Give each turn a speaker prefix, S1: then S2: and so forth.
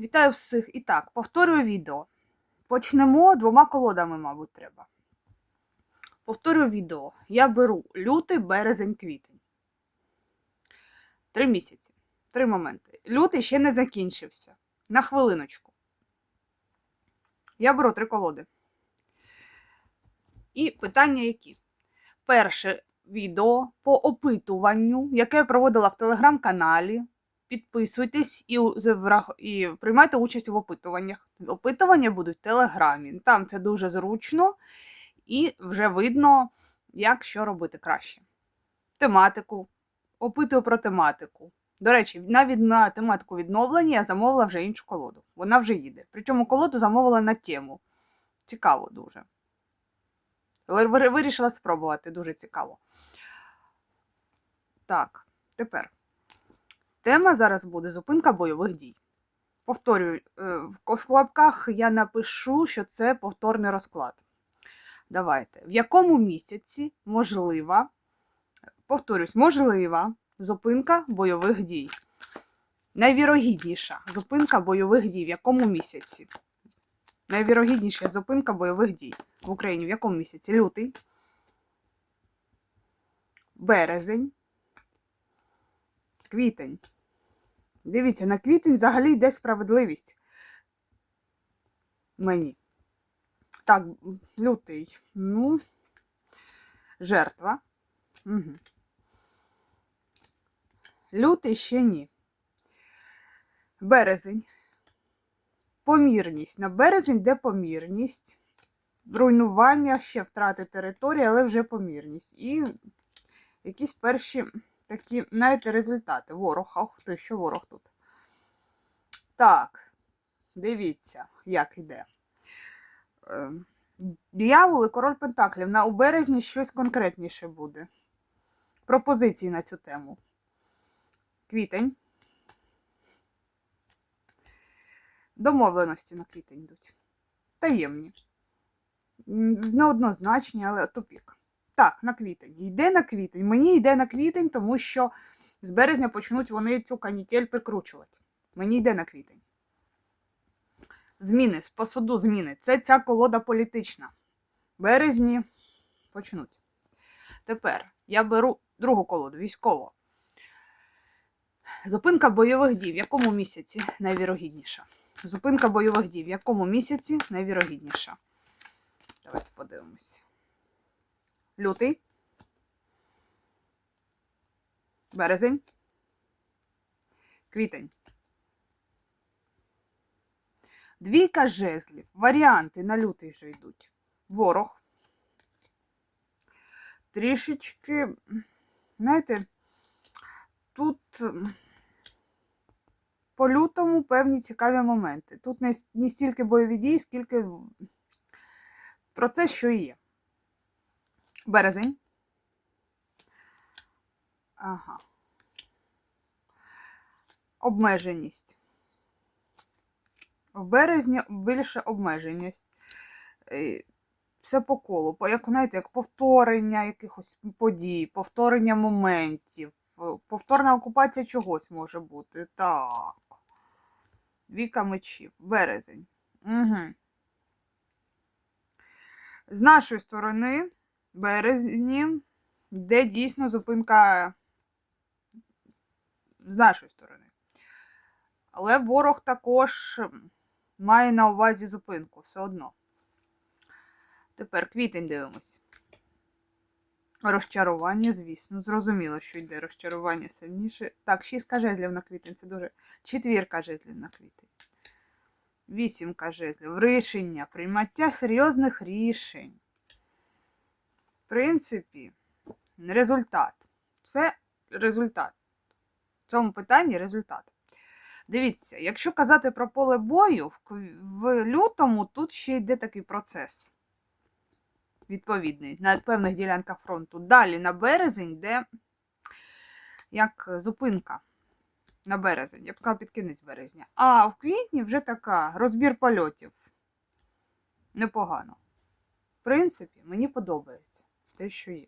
S1: Вітаю всіх. І так, повторюю відео. Почнемо двома колодами, мабуть, треба. Повторюю відео. Я беру лютий, березень, квітень. Три місяці. Три моменти. Лютий ще не закінчився. На хвилиночку. Я беру три колоди. І питання які? Перше відео по опитуванню, яке я проводила в телеграм-каналі. Підписуйтесь і, і приймайте участь в опитуваннях. Опитування будуть в Телеграмі. Там це дуже зручно і вже видно, як що робити краще. Тематику. Опитую про тематику. До речі, навіть на тематику відновлення я замовила вже іншу колоду. Вона вже їде. Причому колоду замовила на тему. Цікаво дуже. Ви- ви- Вирішила спробувати, дуже цікаво. Так, тепер. Тема зараз буде зупинка бойових дій. Повторюю, е, в лапках я напишу, що це повторний розклад. Давайте. В якому місяці можлива, повторюсь, можлива зупинка бойових дій? Найвірогідніша зупинка бойових дій. В якому місяці? Найвірогідніша зупинка бойових дій в Україні. В якому місяці? Лютий, березень, квітень. Дивіться, на квітень взагалі йде справедливість. Мені. Так, лютий. Ну, жертва. Угу. Лютий ще ні. Березень. Помірність. На березень йде помірність. Руйнування, ще втрати території, але вже помірність. І якісь перші такі, знаєте, результати. Ворог, ах ти, що ворог тут. Так, дивіться, як іде. Е, і король Пентаклів. На у березні щось конкретніше буде. Пропозиції на цю тему. Квітень. Домовленості на квітень йдуть. Таємні. Неоднозначні, але тупік. Так, на квітень. Йде на квітень. Мені йде на квітень, тому що з березня почнуть вони цю канітель прикручувати. Мені йде на квітень. Зміни, з посуду зміни. Це ця колода політична. Березні почнуть. Тепер я беру другу колоду, військову. Зупинка бойових дій. В якому місяці найвірогідніша? Зупинка бойових дій. В якому місяці найвірогідніша? Давайте подивимось. Лютий. Березень. Квітень. Двійка жезлів. Варіанти на лютий вже йдуть. Ворог. Трішечки, знаєте, тут по лютому певні цікаві моменти. Тут не, стільки бойові дії, скільки про це, що є. Березень. Ага. Обмеженість. В березні більше обмеженість. Е, Все по колу. Як, знаєте, як повторення якихось подій, повторення моментів, е, повторна окупація чогось може бути. Так. Віка мечів. Березень. Угу. З нашої сторони, березні, де дійсно зупинка з нашої сторони. Але ворог також має на увазі зупинку все одно. Тепер квітень дивимось. Розчарування, звісно. Зрозуміло, що йде розчарування сильніше. Так, шістка жезлів на квітень. Це дуже. Четвірка жезлів на квітень. Вісімка жезлів. Рішення, приймаття серйозних рішень. Принципі, результат. Це результат. В цьому питанні результат. Дивіться, якщо казати про поле бою, в, в лютому тут ще йде такий процес відповідний на певних ділянках фронту. Далі на березень йде як зупинка на березень. Я б сказала під кінець березня. А в квітні вже така розбір польотів. Непогано. В принципі, мені подобається те, що є.